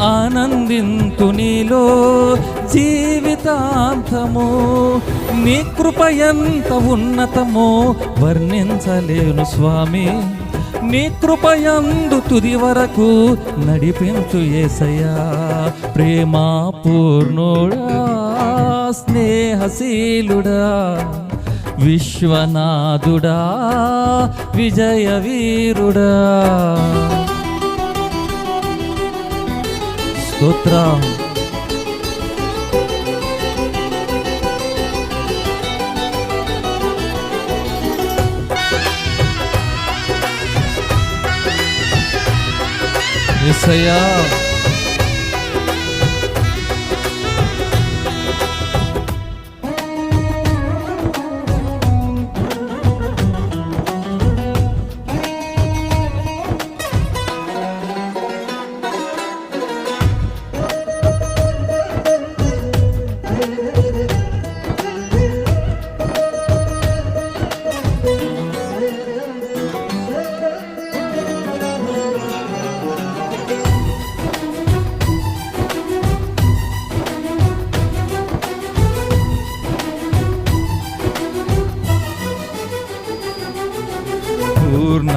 ఆనందింతు నీలో జీవితాంతము. నీ కృప ఎంత ఉన్నతమో వర్ణించలేను స్వామి. నీ కృపయందు తుది వరకు నడిపించు ఏసయా ప్రేమా పూర్ణుడా స్నేహశీలుడా విశ్వనాథుడా విజయ స్తోత్రం. యేసయ్యా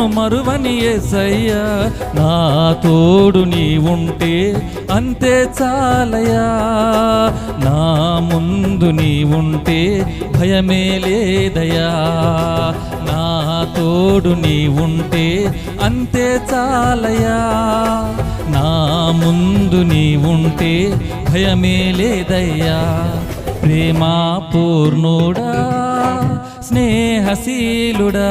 నన్ను మరువని ఏసయ్యా. నా తోడు నీ ఉంటే అంతే చాలయా నా ముందు నీ ఉంటే భయమే లేదయా నా తోడు నీ ఉంటే అంతే చాలయా నా ముందు నీ ఉంటే భయమే లేదయ్యా. ప్రేమ పూర్ణుడా స్నేహశీలుడా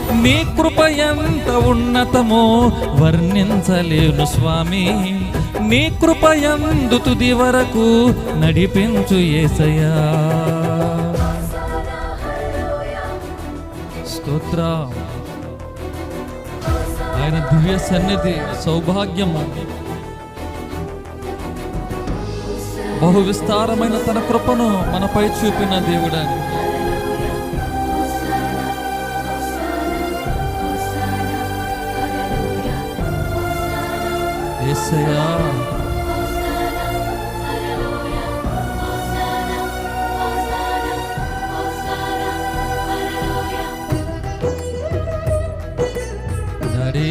నీ కృప ఎంత ఉన్నతమో వర్ణించలేను స్వామి. నీ కృప ఎందు తుది వరకు నడిపించు ఏసయా స్తోత్ర. ఆయన దివ్య సన్నిధి సౌభాగ్యము. బహు విస్తారమైన తన కృపను మనపై చూపిన దేవుడని యేసయ్యా డాడీ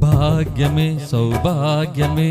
భాగ్యమే సౌభాగ్యమే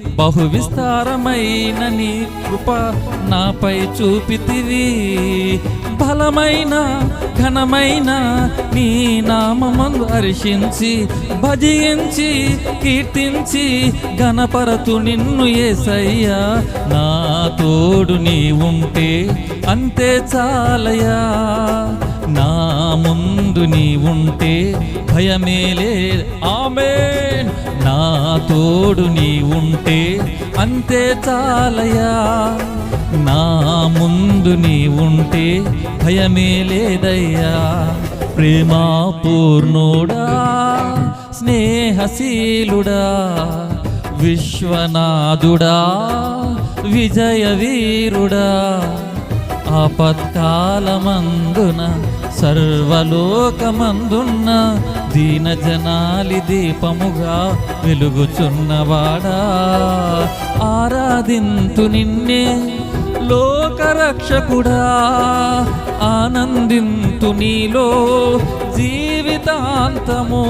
బహు విస్తారమైన నీ కృప నాపై చూపితివి. బలమైన ఘనమైన నీ నామమందు హర్షించి భజించి కీర్తించి గణపరతు నిన్ను ఏసయ్యా. నా తోడు నీ ఉంటే అంతే చాలయా నా ముందు నీ ఉంటే భయమేలే ఆమె తోడు నీ ఉంటే అంతే చాలయా? నా ముందు నీ ఉంటే భయమే లేదయ్యా. ప్రేమా పూర్ణుడా స్నేహశీలుడా విశ్వనాథుడా విజయ వీరుడా ఆపత్కాలమందున సర్వలోకమందున్న దీన జనాలి దీపముగా వెలుగుచున్నవాడా? ఆరాధింతు నిన్నే లోకరక్షకుడా. ఆనందింతు నీలో జీవితాంతము.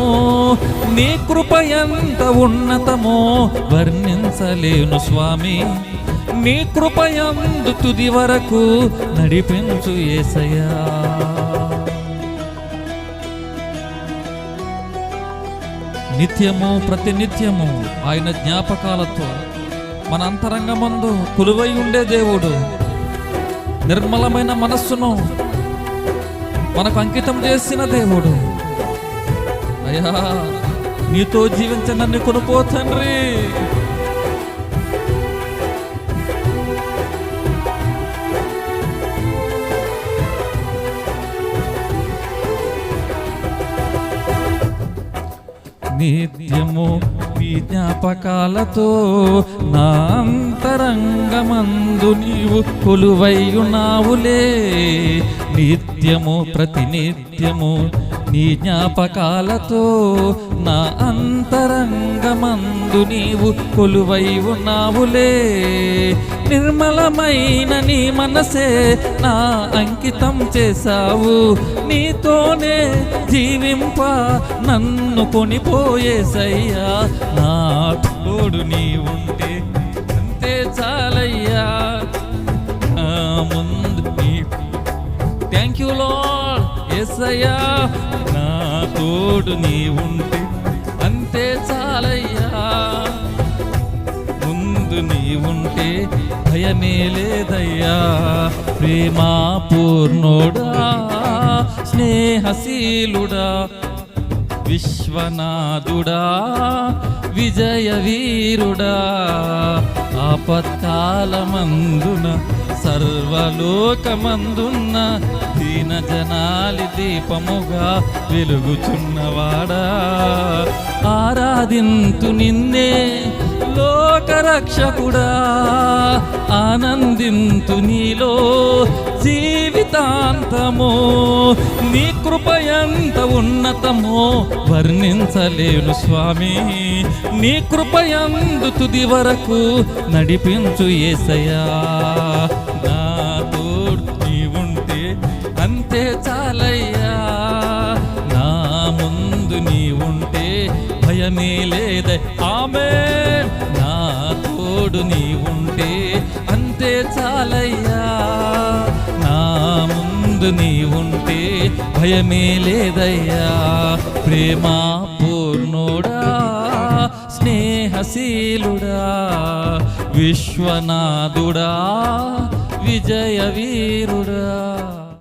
నీ కృప ఎంత ఉన్నతమో వర్ణించలేను స్వామి. నీ కృపయందు తుది వరకు నడిపించు ఏసయా నిత్యము ప్రతినిత్యము ఆయన జ్ఞాపకాలతో మన అంతరంగమందు కొలువై ఉండే దేవుడు. నిర్మలమైన మనస్సును మనకు అంకితం చేసిన దేవుడు. అయ్యా నీతో జీవించ నన్ను కొనుపో తండ్రి. నిత్యము నీ జ్ఞాపకాలతో నా అంతరంగమందు నీవు కొలువైయున్నావులే నిత్యము ప్రతినిత్యము నీ జ్ఞాపకాలతో నా అంతరంగమందు నీవు కొలువై ఉన్నావులే. నిర్మలమైన నీ మనసే నా అంకితం చేశావు. నీతోనే జీవింప నన్ను కొనిపోయేసయ్యా. నా తోడు నీ ఉంటే థ్యాంక్ యూ లార్డ్ ఎస్సయ్యా నా తోడు నీ ఉంటే అంతే చాలయ్యా. ముందు నీ ఉంటే భయమే లేదయ్యా. ప్రేమా పూర్ణుడా స్నేహశీలుడా విశ్వనాథుడా విజయ వీరుడా ఆపత్కాలమందున సర్వలోకమందున్న దీన జనాలి దీపముగా వెలుగుచున్నవాడా ఆరాధింతు నిన్నే లోకరక్షకుడా. ఆనందింతు నీలో జీవితాంతమో. నీ కృప ఎంత ఉన్నతమో వర్ణించలేను స్వామి. నీ కృప ఎందు తుది వరకు నడిపించు ఏసయా అంతే చాలయ్యా. నా ముందు నీ ఉంటే భయమే లేద. ఆమె నా తోడు నీ ఉంటే అంతే చాలయ్యా. నా ముందు నీ ఉంటే భయమే లేదయ్యా. ప్రేమా పూర్ణోడా స్నేహశీలుడా విశ్వనాథుడా విజయ వీరుడా